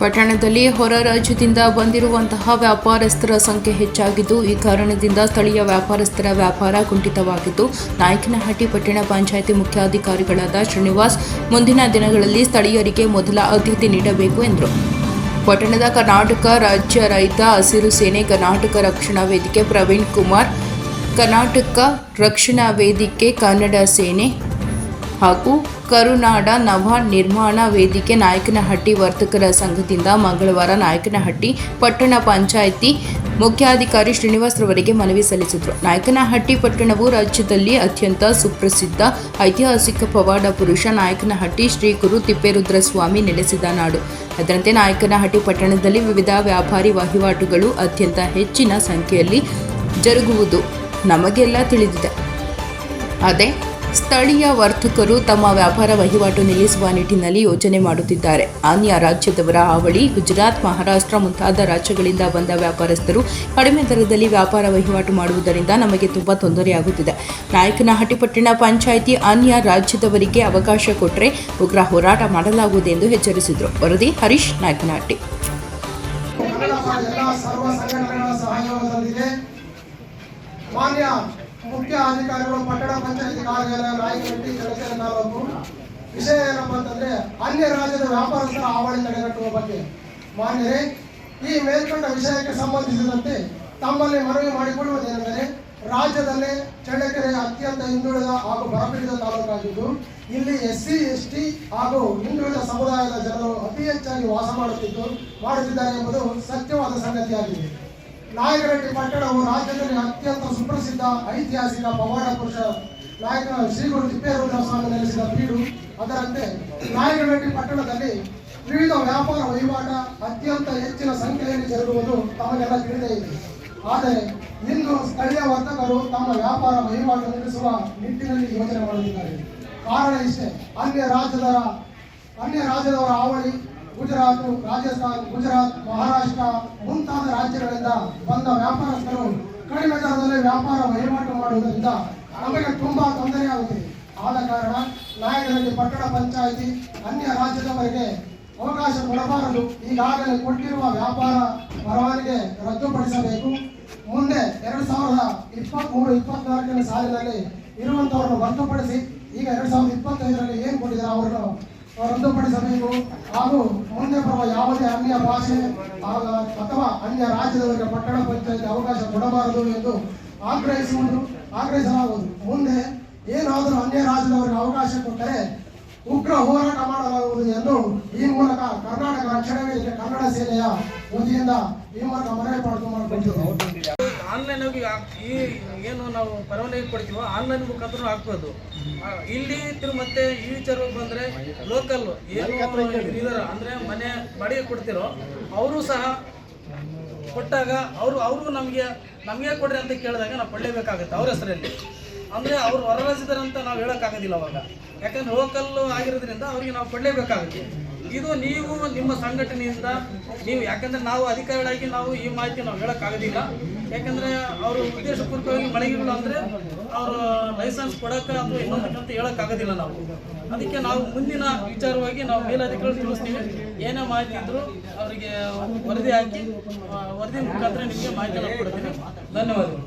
ಪಟ್ಟಣದಲ್ಲಿ ಹೊರ ರಾಜ್ಯದಿಂದ ಬಂದಿರುವಂತಹ ವ್ಯಾಪಾರಸ್ಥರ ಸಂಖ್ಯೆ ಹೆಚ್ಚಾಗಿದ್ದು, ಈ ಕಾರಣದಿಂದ ಸ್ಥಳೀಯ ವ್ಯಾಪಾರಸ್ಥರ ವ್ಯಾಪಾರ ಕುಂಠಿತವಾಗಿದ್ದು, ನಾಯಕನಹಟ್ಟಿ ಪಟ್ಟಣ ಪಂಚಾಯಿತಿ ಮುಖ್ಯಾಧಿಕಾರಿಗಳಾದ ಶ್ರೀನಿವಾಸ್ ಮುಂದಿನ ದಿನಗಳಲ್ಲಿ ಸ್ಥಳೀಯರಿಗೆ ಮೊದಲ ಆದ್ಯತೆ ನೀಡಬೇಕು ಎಂದರು. ಪಟ್ಟಣದ ಕರ್ನಾಟಕ ರಾಜ್ಯ ರೈತ ಹಸಿರು ಸೇನೆ ಕರ್ನಾಟಕ ರಕ್ಷಣಾ ವೇದಿಕೆ ಪ್ರವೀಣ್ ಕುಮಾರ್, ಕರ್ನಾಟಕ ರಕ್ಷಣಾ ವೇದಿಕೆ ಕನ್ನಡ ಸೇನೆ ಹಾಗೂ ಕರುನಾಡ ನವ ನಿರ್ಮಾಣ ವೇದಿಕೆ ನಾಯಕನಹಟ್ಟಿ ವರ್ತಕರ ಸಂಘದಿಂದ ಮಂಗಳವಾರ ನಾಯಕನಹಟ್ಟಿ ಪಟ್ಟಣ ಪಂಚಾಯಿತಿ ಮುಖ್ಯಾಧಿಕಾರಿ ಶ್ರೀನಿವಾಸ್ ರವರಿಗೆ ಮನವಿ ಸಲ್ಲಿಸಿದರು. ನಾಯಕನಹಟ್ಟಿ ಪಟ್ಟಣವು ರಾಜ್ಯದಲ್ಲಿ ಅತ್ಯಂತ ಸುಪ್ರಸಿದ್ಧ ಐತಿಹಾಸಿಕ ಪವಾಡ ಪುರುಷ ನಾಯಕನಹಟ್ಟಿ ಶ್ರೀ ಗುರು ತಿಪ್ಪೇರುದ್ರ ಸ್ವಾಮಿ ನೆಲೆಸಿದ ನಾಡು. ಅದರಂತೆ ನಾಯಕನಹಟ್ಟಿ ಪಟ್ಟಣದಲ್ಲಿ ವಿವಿಧ ವ್ಯಾಪಾರಿ ವಹಿವಾಟುಗಳು ಅತ್ಯಂತ ಹೆಚ್ಚಿನ ಸಂಖ್ಯೆಯಲ್ಲಿ ಜರುಗುವುದು ನಮಗೆಲ್ಲ ತಿಳಿದಿದೆ. ಅದೇ ಸ್ಥಳೀಯ ವರ್ತಕರು ತಮ್ಮ ವ್ಯಾಪಾರ ವಹಿವಾಟು ನಿಲ್ಲಿಸುವ ನಿಟ್ಟಿನಲ್ಲಿ ಯೋಜನೆ ಮಾಡುತ್ತಿದ್ದಾರೆ. ಅನ್ಯ ರಾಜ್ಯದವರ ಹಾವಳಿ, ಗುಜರಾತ್, ಮಹಾರಾಷ್ಟ್ರ ಮುಂತಾದ ರಾಜ್ಯಗಳಿಂದ ಬಂದ ವ್ಯಾಪಾರಸ್ಥರು ಕಡಿಮೆ ದರದಲ್ಲಿ ವ್ಯಾಪಾರ ವಹಿವಾಟು ಮಾಡುವುದರಿಂದ ನಮಗೆ ತುಂಬ ತೊಂದರೆಯಾಗುತ್ತಿದೆ. ನಾಯಕನಹಟ್ಟಿಪಟ್ಟಣ ಪಂಚಾಯಿತಿ ಅನ್ಯ ರಾಜ್ಯದವರಿಗೆ ಅವಕಾಶ ಕೊಟ್ಟರೆ ಉಗ್ರ ಹೋರಾಟ ಮಾಡಲಾಗುವುದೆಂದು ಎಚ್ಚರಿಸಿದರು. ವರದಿ ಹರೀಶ್ ನಾಯಕನಹಟ್ಟಿ. ಮುಖ್ಯ ಅಧಿಕಾರಿಗಳು, ಪಟ್ಟಣ ಪಂಚಾಯತಿ ಕಾರ್ಯಾಲಯ ರಾಯಕಟ್ಟಿ ಚಳ್ಳಕೆರೆ ತಾಲೂಕು. ವಿಷಯ ಏನಪ್ಪ ಅಂತಂದ್ರೆ ಅನ್ಯ ರಾಜ್ಯದ ವ್ಯಾಪಾರಸ್ಥರ ಹಾವಳಿ ತಡೆಗಟ್ಟುವ ಬಗ್ಗೆ. ಮಾನ್ಯರೇ, ಈ ಮೇಲ್ಕಂಡ ವಿಷಯಕ್ಕೆ ಸಂಬಂಧಿಸಿದಂತೆ ತಮ್ಮಲ್ಲಿ ಮನವಿ ಮಾಡಿಕೊಳ್ಳುವುದೇನೆಂದರೆ, ರಾಜ್ಯದಲ್ಲೇ ಚಳ್ಳಕೆರೆ ಅತ್ಯಂತ ಹಿಂದುಳಿದ ಹಾಗೂ ಬರಪೀಡಿತ ತಾಲೂಕಾಗಿದ್ದು, ಇಲ್ಲಿ ಎಸ್ ಸಿ ಎಸ್ ಟಿ ಹಾಗೂ ಹಿಂದುಳಿದ ಸಮುದಾಯದ ಜನರು ಅತಿ ಹೆಚ್ಚಾಗಿ ವಾಸ ಮಾಡುತ್ತಿದ್ದು, ಮಾಡುತ್ತಿದ್ದಾರೆ ಎಂಬುದು ಸತ್ಯವಾದ ಸಂಗತಿಯಾಗಿದೆ. ನಾಯಕನಹಟ್ಟಿ ಪಟ್ಟಣವು ರಾಜ್ಯದಲ್ಲಿ ಅತ್ಯಂತ ಸುಪ್ರಸಿದ್ಧ ಐತಿಹಾಸಿಕ ಪವಾಡ ಪುರುಷ ನಾಯಕ ಶ್ರೀ ಗುರು ತಿಪ್ಪೇರುದ್ರ ಸ್ವಾಮಿ ನೆಲೆಸಿದ ಬೀಡು. ಅದರಂತೆ ನಾಯಕರೆಡ್ಡಿ ಪಟ್ಟಣದಲ್ಲಿ ವಿವಿಧ ವ್ಯಾಪಾರ ವಹಿವಾಟ, ಅತ್ಯಂತ ಹೆಚ್ಚಿನ ಸಂಖ್ಯೆಯಲ್ಲಿ ಜರುಗುವುದು ತಮಗೆಲ್ಲ ತಿಳಿದೇ ಇದೆ. ಆದರೆ ಇಂದು ಸ್ಥಳೀಯ ವರ್ತಕರು ತಮ್ಮ ವ್ಯಾಪಾರ ವಹಿವಾಟು ನಡೆಸುವ ನಿಟ್ಟಿನಲ್ಲಿ ಯೋಚನೆ ಮಾಡುತ್ತಿದ್ದಾರೆ. ಕಾರಣ ಇಷ್ಟೇ, ಅನ್ಯ ರಾಜ್ಯದ, ಅನ್ಯ ರಾಜ್ಯದವರ ಹಾವಳಿ, ಗುಜರಾತ್, ರಾಜಸ್ಥಾನ್, ಗುಜರಾತ್, ಮಹಾರಾಷ್ಟ್ರ ಮುಂತಾದ ರಾಜ್ಯಗಳಿಂದ ಬಂದ ವ್ಯಾಪಾರಸ್ಥರು ಕಡಿಮೆ ದರದಲ್ಲಿ ವ್ಯಾಪಾರ ವಹಿವಾಟು ಮಾಡುವುದರಿಂದ ನಮಗೆ ತುಂಬಾ ತೊಂದರೆಯಾಗುತ್ತದೆ. ಆದ ಕಾರಣ ನಾಯಕರಲ್ಲಿ ಪಟ್ಟಣ ಪಂಚಾಯಿತಿ ಅನ್ಯ ರಾಜ್ಯದವರಿಗೆ ಅವಕಾಶ ಕೊಡಬಾರದು. ಈಗಾಗಲೇ ಕೊಟ್ಟಿರುವ ವ್ಯಾಪಾರ ಪರವಾನಿಗೆ ರದ್ದುಪಡಿಸಬೇಕು. ಮುಂದೆ ಎರಡು ಸಾವಿರದ ಇಪ್ಪತ್ತ್ಮೂರು ಇಪ್ಪತ್ನಾಲ್ಕನೇ ಸಾಲಿನಲ್ಲಿ ಇರುವಂತವರನ್ನು ರದ್ದುಪಡಿಸಿ ಈಗ ಎರಡು ಸಾವಿರದ ಇಪ್ಪತ್ತೈದರಲ್ಲಿ ಏನು ಕೊಟ್ಟಿದ್ದಾರೆ, ಅವರನ್ನು ರದ್ದುಪಡಿಸಬೇಕು. ಹಾಗೂ ಮುಂದೆ ಬರುವ ಯಾವುದೇ ಅನ್ಯ ಭಾಷೆ ಆಗ- ಅಥವಾ ಅನ್ಯ ರಾಜ್ಯದವರಿಗೆ ಪಟ್ಟಣ ಪಂಚಾಯತ್ ಅವಕಾಶ ಕೊಡಬಾರದು ಎಂದು ಆಗ್ರಹಿಸುವುದು, ಆಗ್ರಹಿಸಲಾಗುವುದು. ಮುಂದೆ ಏನಾದರೂ ಅನ್ಯ ರಾಜ್ಯದವರಿಗೆ ಅವಕಾಶ ಕೊಟ್ಟರೆ ಉಗ್ರ ಹೋರಾಟ ಮಾಡಲಾಗುವುದು ಎಂದು ಈ ಮೂಲಕ ಕರ್ನಾಟಕ ರಕ್ಷಣಾ ವೇದಿಕೆ, ಕನ್ನಡ ಸೇನೆಯ ವತಿಯಿಂದ ಈ ಮೂಲಕ ಮನವಿ ಮಾಡಿಕೊಂಡು ಮಾಡಿಕೊಂಡಿದ್ದೇವೆ ಆನ್ಲೈನ್ ಆಗಿ ಈ ಏನು ನಾವು ಪರವಾನಗಿ ಕೊಡ್ತೀವೋ ಆನ್ಲೈನ್ ಮುಖಾಂತರ ಹಾಕ್ಬೋದು. ಇಲ್ಲಿ ತಿರು ಮತ್ತೆ ಈ ವಿಚಾರವಾಗಿ ಬಂದ್ರೆ ಲೋಕಲ್ ಏನು ಇದಾರ ಅಂದ್ರೆ ಮನೆ ಬಾಡಿಗೆ ಕೊಡ್ತಿರೋ ಅವರು ಸಹ ಕೊಟ್ಟಾಗ ಅವರು ಅವರು ನಮಗೆ ನಮಗೆ ಕೊಡ್ರಿ ಅಂತ ಕೇಳಿದಾಗ ನಾವು ಪಡ್ಲೇಬೇಕಾಗತ್ತೆ ಅವ್ರ ಹೆಸರಲ್ಲಿ. ಅಂದರೆ ಅವ್ರು ಅಂತ ನಾವು ಹೇಳೋಕ್ಕಾಗೋದಿಲ್ಲ ಅವಾಗ. ಯಾಕಂದ್ರೆ ಲೋಕಲ್ ಆಗಿರೋದ್ರಿಂದ ಅವರಿಗೆ ನಾವು ಕೊಡಲೇಬೇಕಾಗುತ್ತೆ. ಇದು ನೀವು ನಿಮ್ಮ ಸಂಘಟನೆಯಿಂದ ನೀವು, ಯಾಕಂದ್ರೆ ನಾವು ಅಧಿಕಾರಿಗಳಾಗಿ ನಾವು ಈ ಮಾಹಿತಿ ನಾವು ಹೇಳೋಕ್ಕಾಗೋದಿಲ್ಲ. ಯಾಕಂದ್ರೆ ಅವರು ಉದ್ದೇಶಪೂರ್ವಕವಾಗಿ ಮಳೆಗಿಲ್ಲ ಅಂದರೆ ಅವರು ಲೈಸೆನ್ಸ್ ಕೊಡೋಕೆ ಅಥವಾ ಇನ್ನೊಂದು ಅಂತ ಹೇಳೋಕ್ಕಾಗೋದಿಲ್ಲ ನಾವು. ಅದಕ್ಕೆ ನಾವು ಮುಂದಿನ ವಿಚಾರವಾಗಿ ನಾವು ಮೇಲಾಧಿಕಾರಿಗಳು ತಿಳಿಸ್ತೀವಿ. ಏನೇ ಮಾಹಿತಿ ಇದ್ದರೂ ಅವರಿಗೆ ವರದಿ ಹಾಕಿ ವರದಿ ಮುಖಾಂತರ ನಿಮಗೆ ಮಾಹಿತಿ ಕೊಡ್ತೀನಿ ಧನ್ಯವಾದಗಳು.